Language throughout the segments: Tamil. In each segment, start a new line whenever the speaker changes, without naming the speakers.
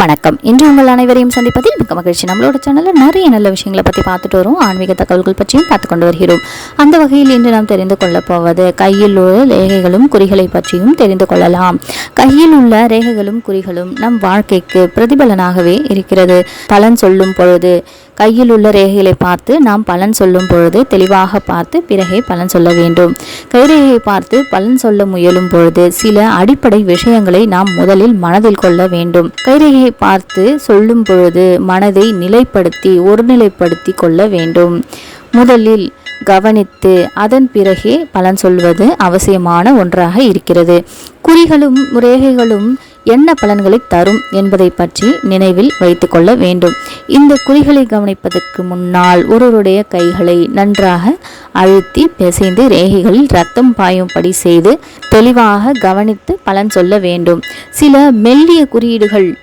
வணக்கம். இன்று உங்கள் அனைவரையும் சந்திப்பதில் மிக மகிழ்ச்சி. நம்மளோட சேனலில் நிறைய நல்ல விஷயங்களை பற்றி பார்த்துட்டு வரும் ஆன்மீக தகவல்கள் பற்றியும் பார்த்து கொண்டு வருகிறோம். அந்த வகையில் இன்று நாம் தெரிந்து கொள்ளப் போவது கையில் உள்ள ரேகைகளும் குறிகளை பற்றியும் தெரிந்து கொள்ளலாம். கையில் உள்ள ரேகைகளும் குறிகளும் நம் வாழ்க்கைக்கு பிரதிபலனாகவே இருக்கிறது. பலன் சொல்லும் பொழுது கையில் உள்ள ரேகைகளை பார்த்து நாம் பலன் சொல்லும் பொழுது தெளிவாக பார்த்து பிறகே பலன் சொல்ல வேண்டும். கைரேகையை பார்த்து பலன் சொல்ல முயலும் பொழுது சில அடிப்படை விஷயங்களை நாம் முதலில் மனதில் கொள்ள வேண்டும். கைரேகையை பார்த்து சொல்லும் பொழுது மனதை நிலைப்படுத்தி ஒருநிலைப்படுத்தி கொள்ள வேண்டும். முதலில் கவனித்து அதன் பிறகே பலன் சொல்வது அவசியமான ஒன்றாக இருக்கிறது. குறிகளும் ரேகைகளும் என்ன பலன்களை தரும் என்பதை பற்றி நினைவில் வைத்துக்கொள்ள வேண்டும். இந்த குறிகளை கவனிப்பதற்கு முன்னால் ஒருவருடைய கைகளை நன்றாக அழுத்தி பிசைந்து ரேகைகளில் ரத்தம் பாயும்படி செய்து தெளிவாக கவனித்து பலன் சொல்ல வேண்டும். சில மெல்லிய குறியீடுகள்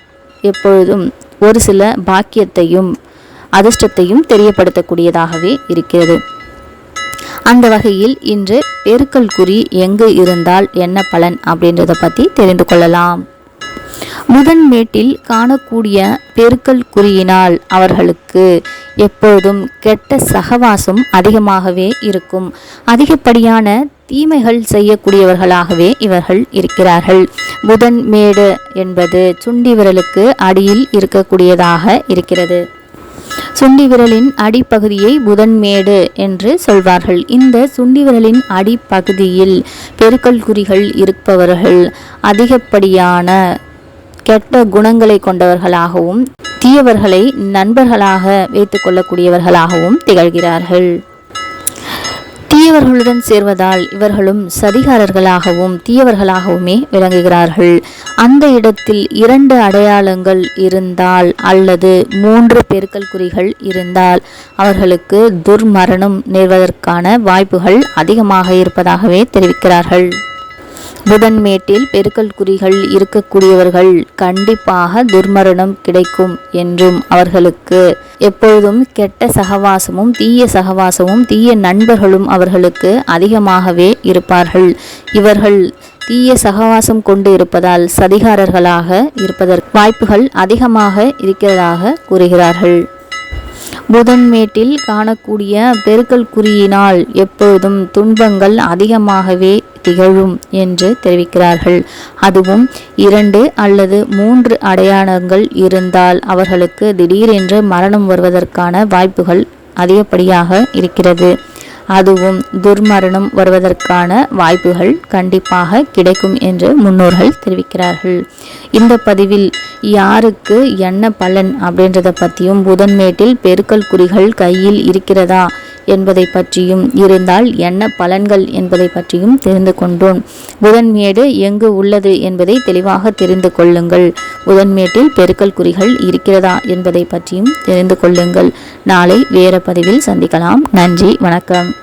எப்பொழுதும் ஒரு சில பாக்கியத்தையும் அதிர்ஷ்டத்தையும் தெரியப்படுத்தக்கூடியதாகவே இருக்கிறது. அந்த வகையில் இன்று பெருக்கல் குறி எங்கு இருந்தால் என்ன பலன் அப்படின்றத பற்றி தெரிந்து கொள்ளலாம். முதன்மேட்டில் காணக்கூடிய பெருக்கல் குறியினால் அவர்களுக்கு எப்பொழுதும் கெட்ட சகவாசம் அதிகமாகவே இருக்கும். அதிகப்படியான தீமைகள் செய்யக்கூடியவர்களாகவே இவர்கள் இருக்கிறார்கள். புதன் மேடு என்பது சுண்டி விரலுக்கு அடியில் இருக்கக்கூடியதாக இருக்கிறது. சுண்டி விரலின் அடிப்பகுதியை புதன்மேடு என்று சொல்வார்கள். இந்த சுண்டி விரலின் அடிப்பகுதியில் பெருக்கல் குறிகள் இருப்பவர்கள் அதிகப்படியான கெட்ட குணங்களை கொண்டவர்களாகவும் தீயவர்களை நண்பர்களாக வைத்துக்கொள்ளக்கூடியவர்களாகவும் திகழ்கிறார்கள். தீயவர்களுடன் சேர்வதால் இவர்களும் சதிகாரர்களாகவும் தீயவர்களாகவுமே விளங்குகிறார்கள். அந்த இடத்தில் இரண்டு அடையாளங்கள் இருந்தால் அல்லது மூன்று பெருக்கல் குறிகள் இருந்தால் அவர்களுக்கு துர்மரணம் நேர்வதற்கான வாய்ப்புகள் அதிகமாக இருப்பதாகவே தெரிவிக்கிறார்கள். புதன்மேட்டில் பெருக்கல் குறிகள் இருக்கக்கூடியவர்கள் கண்டிப்பாக துர்மரணம் கிடைக்கும் என்றும் அவர்களுக்கு எப்பொழுதும் கெட்ட சகவாசமும் தீய சகவாசமும் தீய நண்பர்களும் அவர்களுக்கு அதிகமாகவே இருப்பார்கள். இவர்கள் தீய சகவாசம் கொண்டு இருப்பதால் சதிகாரர்களாக இருப்பதற்கு வாய்ப்புகள் அதிகமாக இருக்கிறதாக கூறுகிறார்கள். புதன்மேட்டில் காணக்கூடிய பெருக்கல் குறியினால் எப்பொழுதும் துன்பங்கள் அதிகமாகவே திகழும் என்று தெரிவிக்கிறார்கள். அதுவும் இரண்டு அல்லது மூன்று அடையாளங்கள் இருந்தால் அவர்களுக்கு திடீரென்று மரணம் வருவதற்கான வாய்ப்புகள் அதிகப்படியாக இருக்கிறது. அதுவும் துர்மரணம் வருவதற்கான வாய்ப்புகள் கண்டிப்பாக கிடைக்கும் என்று முன்னோர்கள் தெரிவிக்கிறார்கள். இந்த பதிவில் யாருக்கு என்ன பலன் அப்படின்றத பற்றியும் புதன்மேட்டில் பெருக்கல் குறிகள் கையில் இருக்கிறதா என்பதை பற்றியும் இருந்தால் என்ன பலன்கள் என்பதை பற்றியும் தெரிந்து கொண்டோம். புதன்மேடு எங்கு உள்ளது என்பதை தெளிவாக தெரிந்து கொள்ளுங்கள். புதன்மேட்டில் பெருக்கல் குறிகள் இருக்கிறதா என்பதை பற்றியும் தெரிந்து கொள்ளுங்கள். நாளை வேற பதிவில் சந்திக்கலாம். நன்றி வணக்கம்.